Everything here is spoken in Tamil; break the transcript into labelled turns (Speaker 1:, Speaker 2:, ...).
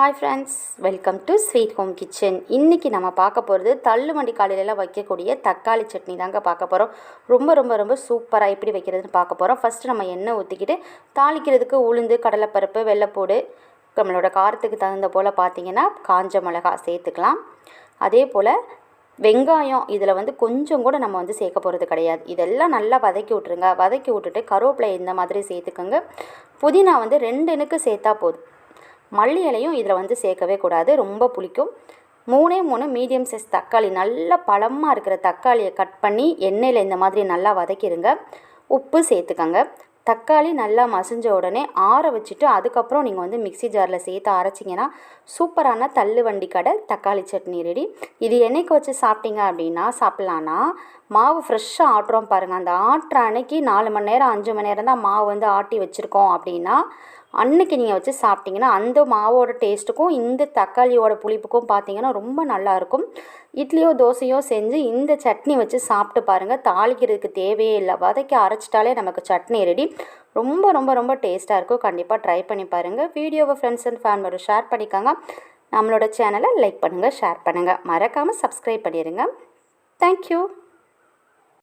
Speaker 1: Hi friends welcome to sweet home kitchen இன்றைக்கி நம்ம பார்க்க போகிறது தள்ளுவண்டி காலையிலலாம் வைக்கக்கூடிய தக்காளி சட்னி தாங்க பார்க்க போகிறோம் ரொம்ப ரொம்ப ரொம்ப சூப்பராக எப்படி வைக்கிறதுன்னு பார்க்க போகிறோம் ஃபஸ்ட்டு நம்ம எண்ணெய் ஊற்றிக்கிட்டு தாளிக்கிறதுக்கு உளுந்து கடலைப்பருப்பு வெள்ளைப்பூடு நம்மளோட காரத்துக்கு தகுந்த போல் பார்த்தீங்கன்னா காஞ்ச மிளகா சேர்த்துக்கலாம். அதே போல் வெங்காயம் இதில் வந்து கொஞ்சம் கூட நம்ம வந்து சேர்க்க போகிறது கிடையாது. இதெல்லாம் நல்லா வதக்கி விட்ருங்க வதக்கி விட்டுட்டு கருவேப்பிலை இந்த மாதிரி சேர்த்துக்கோங்க. புதினா வந்து ரெண்டு இனுக்கு சேர்த்தா போதும். மல்லி இலையும் இதில் வந்து சேர்க்கவே கூடாது. ரொம்ப புளிக்கும். மூணே மூணு மீடியம் சைஸ் தக்காளி நல்ல பழமாக இருக்கிற தக்காளியை கட் பண்ணி எண்ணெயில் இந்த மாதிரி நல்லா வதக்கிடுங்க உப்பு சேர்த்துக்கங்க. தக்காளி நல்லா மசிஞ்ச உடனே ஆற வச்சுட்டு அதுக்கப்புறம் நீங்கள் வந்து மிக்ஸி ஜாரில் சேர்த்து அரைச்சிங்கன்னா சூப்பரான தள்ளு வண்டி கடை தக்காளி சட்னி ரெடி. இது என்னைக்கு வச்சு சாப்பிட்டீங்க அப்படின்னா சாப்பிட்லான்னா மாவு ஃப்ரெஷ்ஷாக ஆட்டுறோம் பாருங்கள் அந்த ஆட்டுற அன்னைக்கு நாலு மணி நேரம் அஞ்சு மணி நேரம் தான் மாவு வந்து ஆட்டி வச்சுருக்கோம் அப்படின்னா அன்னைக்கு நீங்கள் வச்சு சாப்பிட்டிங்கன்னா அந்த மாவோட டேஸ்ட்டுக்கும் இந்த தக்காளியோட புளிப்புக்கும் பார்த்தீங்கன்னா ரொம்ப நல்லாயிருக்கும் இட்லியோ தோசையோ செஞ்சு இந்த சட்னி வச்சு சாப்பிட்டு பாருங்கள் தாளிக்கிறதுக்கு தேவையே இல்லை. வதக்கி அரைச்சிட்டாலே நமக்கு சட்னி ரெடி ரொம்ப ரொம்ப ரொம்ப டேஸ்ட்டாக இருக்கும். கண்டிப்பாக ட்ரை பண்ணி பாருங்கள் வீடியோவை ஃப்ரெண்ட்ஸ் அண்ட் ஃபேமிலியோட ஷேர் பண்ணிக்கோங்க. நம்மளோட சேனலை லைக் பண்ணுங்கள் ஷேர் பண்ணுங்கள் மறக்காமல் சப்ஸ்கிரைப் பண்ணிடுங்க தேங்க்யூ